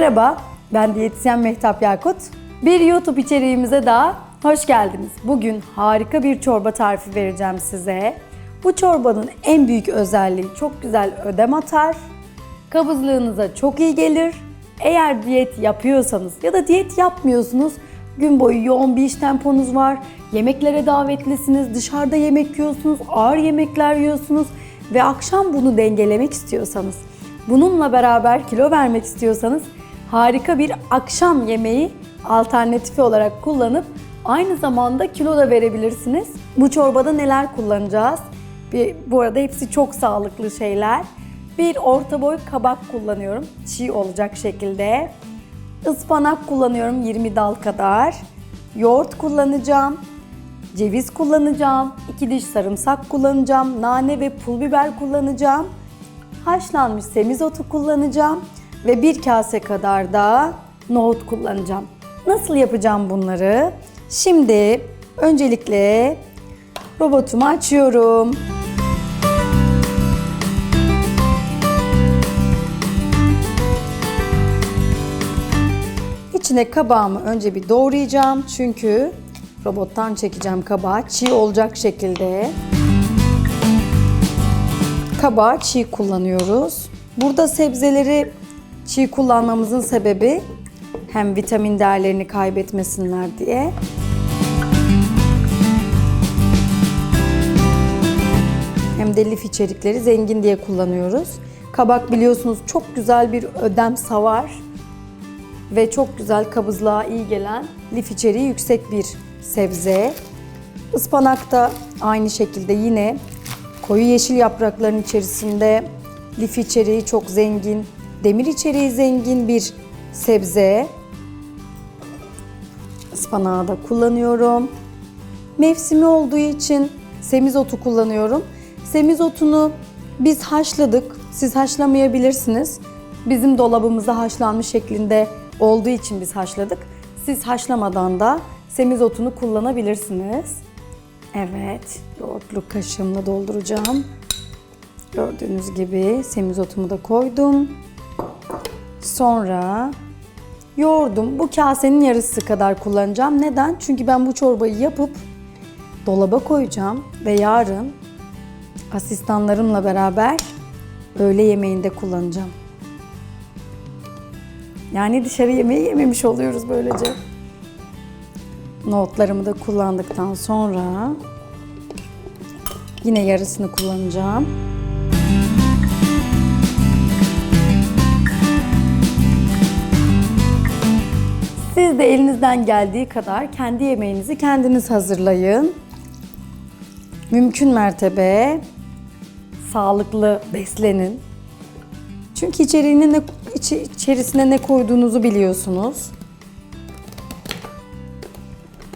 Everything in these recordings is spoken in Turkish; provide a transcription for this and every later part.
Merhaba, ben diyetisyen Mehtap Yakut. Bir YouTube içeriğimize daha hoş geldiniz. Bugün harika bir çorba tarifi vereceğim size. Bu çorbanın en büyük özelliği çok güzel ödem atar, kabızlığınıza çok iyi gelir. Eğer diyet yapıyorsanız ya da diyet yapmıyorsunuz, gün boyu yoğun bir iş temponuz var, yemeklere davetlisiniz, dışarıda yemek yiyorsunuz, ağır yemekler yiyorsunuz ve akşam bunu dengelemek istiyorsanız, bununla beraber kilo vermek istiyorsanız harika bir akşam yemeği alternatifi olarak kullanıp aynı zamanda kilo da verebilirsiniz. Bu çorbada neler kullanacağız? Bir, bu arada hepsi çok sağlıklı şeyler. Bir orta boy kabak kullanıyorum. Çiğ olacak şekilde. Ispanak kullanıyorum 20 dal kadar. Yoğurt kullanacağım. Ceviz kullanacağım. 2 diş sarımsak kullanacağım. Nane ve pul biber kullanacağım. Haşlanmış semizotu kullanacağım. Ve bir kase kadar da nohut kullanacağım. Nasıl yapacağım bunları? Şimdi öncelikle robotumu açıyorum. İçine kabağımı önce bir doğrayacağım çünkü robottan çekeceğim kabağı çiğ olacak şekilde. Kabağı çiğ kullanıyoruz. Burada sebzeleri çiğ kullanmamızın sebebi hem vitamin değerlerini kaybetmesinler diye. Hem de lif içerikleri zengin diye kullanıyoruz. Kabak biliyorsunuz çok güzel bir ödem savar ve çok güzel kabızlığa iyi gelen lif içeriği yüksek bir sebze. Ispanak da aynı şekilde yine koyu yeşil yaprakların içerisinde lif içeriği çok zengin, demir içeriği zengin bir sebze. Ispanağı da kullanıyorum. Mevsimi olduğu için semizotu kullanıyorum. Semizotunu biz haşladık. Siz haşlamayabilirsiniz. Bizim dolabımızda haşlanmış şeklinde olduğu için biz haşladık. Siz haşlamadan da semizotunu kullanabilirsiniz. Evet, yoğurtlu kaşığımla dolduracağım. Gördüğünüz gibi semizotumu da koydum. Sonra yoğurdum. Bu kasenin yarısı kadar kullanacağım. Neden? Çünkü ben bu çorbayı yapıp dolaba koyacağım ve yarın asistanlarımla beraber öğle yemeğinde kullanacağım. Yani dışarı yemeği yememiş oluyoruz böylece. Nohutlarımı da kullandıktan sonra yine yarısını kullanacağım. De elinizden geldiği kadar kendi yemeğinizi kendiniz hazırlayın. Mümkün mertebe sağlıklı beslenin. Çünkü içeriğine ne, içi- içerisine ne koyduğunuzu biliyorsunuz.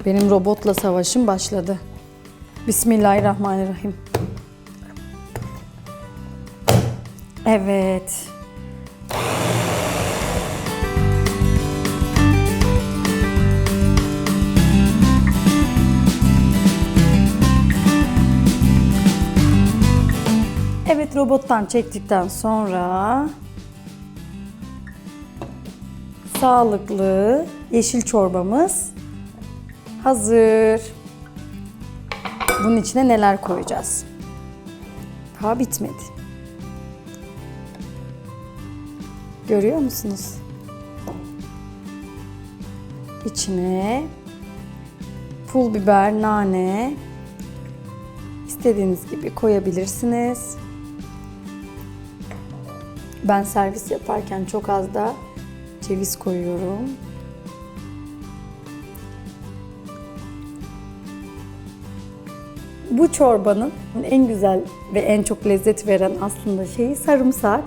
Benim robotla savaşım başladı. Bismillahirrahmanirrahim. Evet. Evet robottan çektikten sonra sağlıklı yeşil çorbamız hazır. Bunun içine neler koyacağız? Daha bitmedi. Görüyor musunuz? İçine pul biber, nane istediğiniz gibi koyabilirsiniz. Ben servis yaparken çok az da ceviz koyuyorum. Bu çorbanın en güzel ve en çok lezzet veren aslında şeyi sarımsak.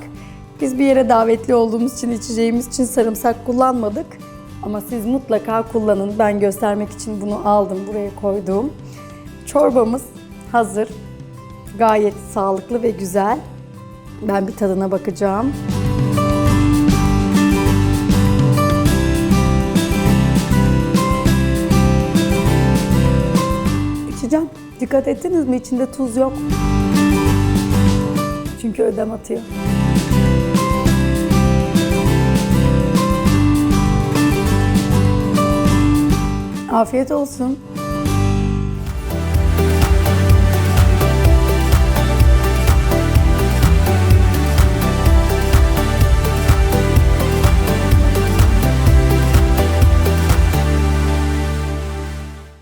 Biz bir yere davetli olduğumuz için, içeceğimiz için sarımsak kullanmadık. Ama siz mutlaka kullanın. Ben göstermek için bunu aldım, buraya koydum. Çorbamız hazır. Gayet sağlıklı ve güzel. Ben bir tadına bakacağım. İçeceğim. Dikkat ettiniz mi? İçinde tuz yok. Çünkü ödem atıyor. Afiyet olsun.